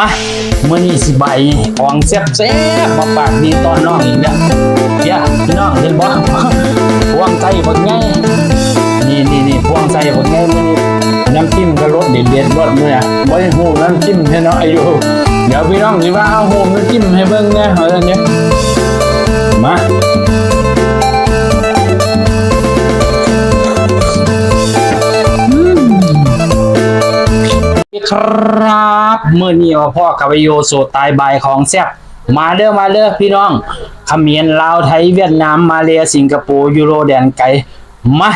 อะมื่อนี้สิใบของแซ่บแซ่บๆมาปากดีตอนน้องอีกแล้วเดี๋ยวพี่น้องเห็นบ่พวงใจบักไงนี่นี่นี่พวงใจบักไงมื่อนี้น้ำจิ้มก็รสเด็ดเด็ดรสมื่อบ่ได้หูน้ำจิ้มให้น้องอายุเดี๋ยวพี่น้องสิว่าเอาหูน้ำจิ้มให้เบิ่งแน่เอาอันนี้มา ครับเมื่อนี้ว่าพ่อกับโยโซตายบายของแซ่บมาเด้อมาเด้อพี่น้องเขมียนลาวไทยเวียดนามมาเลสิงคโปร์ยูโรแดนไกลมา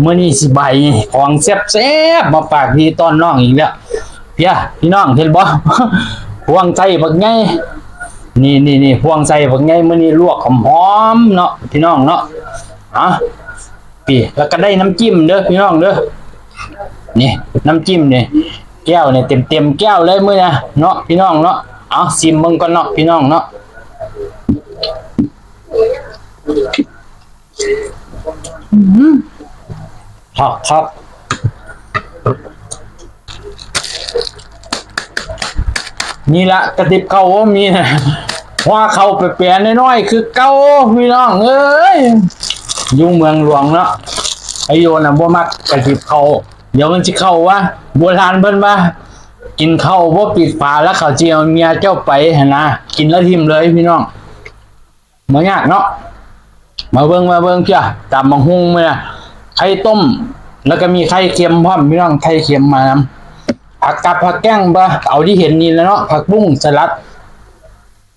เมื่อนี้สิใบายของแซ่บแซบๆมาฝากพี่ตอนน้องอีกแล้วเพียพี่น้องเห็นบ่พวงใจบักไงนี่นี่นี่พวงใจบักไงเมื่อนี้ลวกหอมเนาะพี่น้องเนาะอะปีแล้วก็ได้น้ำจิ้มเด้อพี่น้องเด้อนี่น้ำจิ้มเนี่ย แก้วเนี่ยเต็มเต็มแก้วเลยมื้อนะเนาะพี่น้องเนาะเอาซิมเบิ่งก่อนเนาะพี่น้องเนาะครับครับนี่ละกระติบเก่าว่ามีนะว่าเขาไปเปลี่ยนน้อยๆคือเก่าพี่น้องเอ้ยยู่งเมืองหลวงเนาะไอโยน่ะบ่มักกระติบเขา เดี๋ยวมันสิเข้าว่าโบราณเพิ่นว่ากินข้าวบ่ปิดฝาแล้วเขาสิเอาเมียเจ้าไปหั่นนะกินแล้วทิมเลยพี่น้องบ่ยากเนาะมาเบิ่งมาเบิ่งเพียตามบังฮุงมื้อไข่ต้ม แล้วก็มีไข่เค็มพร้อมพี่น้องไข่เค็มมานำผักกับผักแก้งบ่เอาที่เห็นนี่แล้วเนาะผักบุ้งสลัด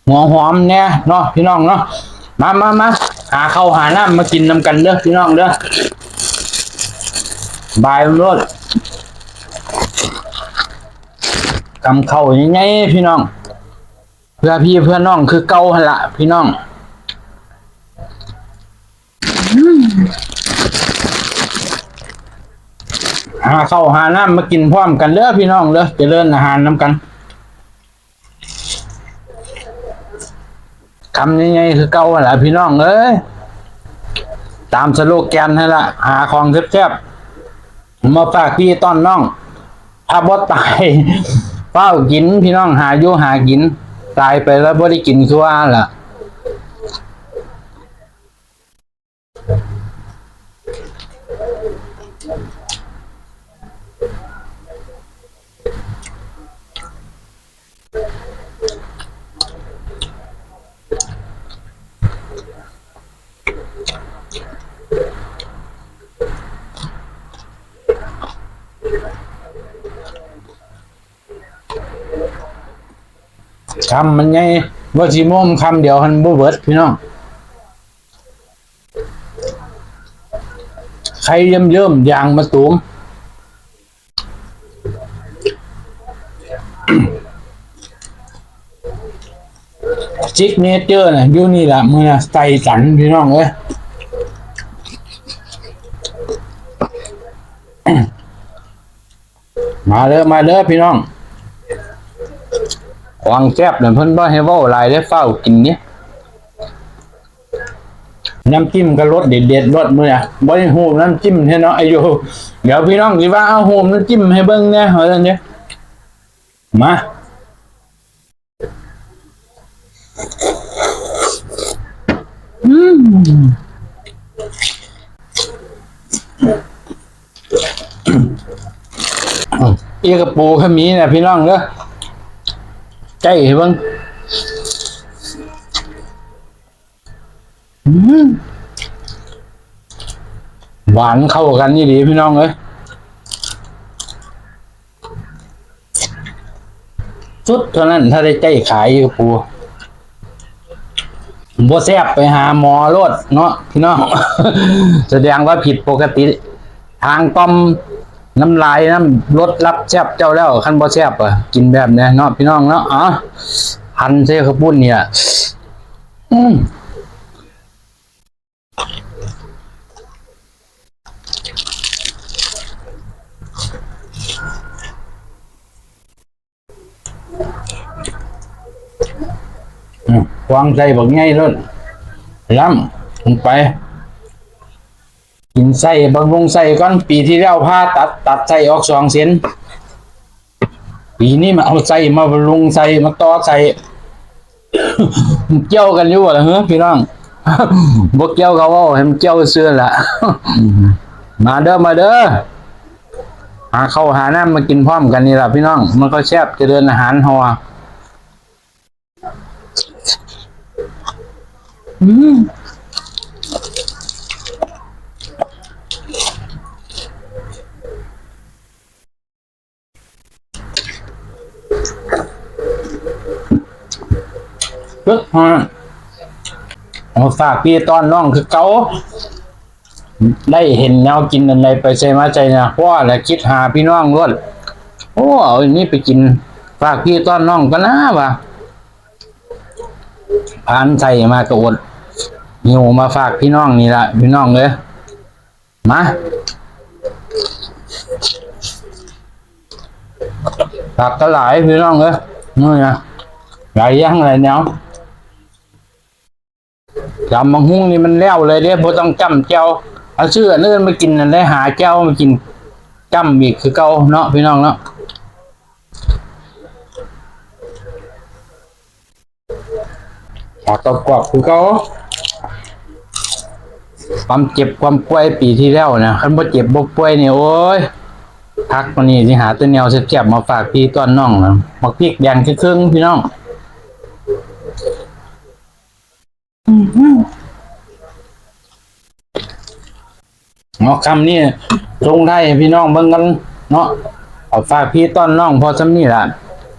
หัวหอมแน่เนาะพี่น้องเนาะมามามาหาข้าวหาน้ำมากินนำกันเด้อพี่น้องเด้อ บายรถกำเข้ายังไงพี่น้อง เพื่อพี่เพื่อน้องคือเก่าหละพี่น้องหาเข้าหาน้ำมากินพร้อมกันเด้อพี่น้องเด้อเจะเลิ่นอาหารน้ำกันคำยังไงคือเก่าหละพี่น้องเอ้ยตามสโลแกนให้ละหาของแซ่บๆ มาฝากพี่ต้อนน้องถ้าบ่ตายเฝ้ากินพี่น้องหาอยู่หากิน ตายไปแล้วบ่ได้กินคือว่าล่ะ คำมันไงว่าสิโมมคำเดียวหันบ่เบิดพี่น้องใครเยิ่มเยิ่มยางมาตูมจิกเนเจอร์น่ะอยู่นี่ล่ะมือน่ะใส่สันพี่น้องเอ้ยมาเด้อมาเด้อพี่น้อง ควางแซ่บเนี่ยเพิ่นบ่ให้เว้าหลายได้อเฝ้ากินเนี่ยน้ำจิ้มก็รสเด็ดๆรสมื้อน่ะบ่ได้ฮู้น้ำจิ้มให้เนาะอายุเดี๋ยวพี่น้องสิว่าเอาโฮมน้ำจิ้มให้เบิ่งแหน่เอาซั่นเด้อมาอืมอีกระปูขมีน่ะพี่น้องเด้อ ใจเบิ่งอืมหวานเข้ากันนี่ดีพี่น้องเอ้ยสุดเท่านั้นถ้าได้ใจขายอยู่ปูบ่แซบไปหาหมอโลดเนาะพี่น้อง แสดงว่าผิดปกติ ทางต้อม น้ำลายน้ำรสรับแซบเจ้าแล้วคันบ่แซบอะกินแบบเนี้ยเนาะพี่น้องเนาะอ๋อพันเซ่ข้าวปุ้นเนี่ยอืมวางใจบักไงรถล้ำลงไป กินไส้บำรุงไส้ก่อนปีที่แล้วผ่าตัดตัดไส้ออกสองเส้นปีนี้มาเอาใส่มาบำรุงใส่มาต่อใส่เกี่ยวกันอยู่เหรอเฮ้พี่น้องบกเกี่ยวเขาว่าให้มันเกี่ยวเสื้อละมาเด้อมาเด้อหาเข้าหาน้ำมากินพร้อมกันนี่แหละพี่น้อง มันก็แซ่บจะเดินอาหารหออืม เฮ้ยฮะเอาฝากพี่ต้อนน้องคือเกาได้เห็นแนวกินอะไรไปใช่มาใจนะเพราะว่าแหละคิดหาพี่น้องรวดโอ้เอาอันนี้ไปกิน ฝากพี่ต้อนน้องก็น่าวะผ่านใส่มากระอดหิวมาฝากพี่น้องนี่ละพี่น้องเลยมาฝากก็หลายพี่น้องเลยนี่นะหลายย่างหลายแนว จำบางหุ้งนี่มันแล้วเลยเด้บ่ต้องจำเจ้าเอาชื่ออันอื่นมากินนั่นได้หาเจ้ามากินจำอีกคือเก่าเนาะพี่น้องเนาะปากตบกวักคือเก่าความเจ็บความป่วยปีที่แล้วเนี่ยคันบ่เจ็บบ่ป่วยนี่โอ้ยพักวันนี้สิหาตัวแนวแซ่บๆมาฝากพี่ต้อนน้องนะมักพริกแดงครึ่งๆพี่น้อง เนาะคำนี้ลงได้พี่น้องเบิ่งกันเนาะเอาฝากพี่ต้อนน้องพอสำนี่ล่ะ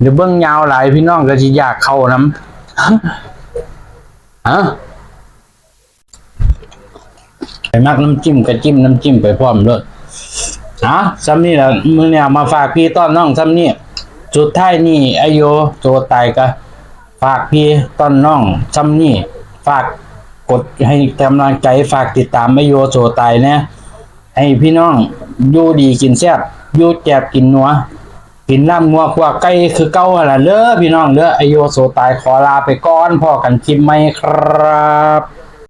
เดี๋ยวเบิ่งยาวหลายพี่น้องก็สิอยากเข้านํฮะไปมักน้ำจิ้มก็จิ้มน้ำจิ้มไปพร้อมเลยฮะซ้ำนี่ล่ะมื้อนี้เอามาฝากพี่ต้อนน้องซ้ำนี่สุดท้ายนี่ไอโยโตตายก็ฝากพี่ต้อนน้องซ้ำนี่ฝากกดให้กำลังใจฝากติดตามไอโยโตตายเนี่ย ให้พี่น้องอยู่ดีกินแซ่บอยู่แจบกินนัวกินน้ำงัวกว่าไก่คือเก่าละเด้อพี่น้องเด้อไอโยโซตายขอลาไปก่อนพอกันคลิปไหมครับ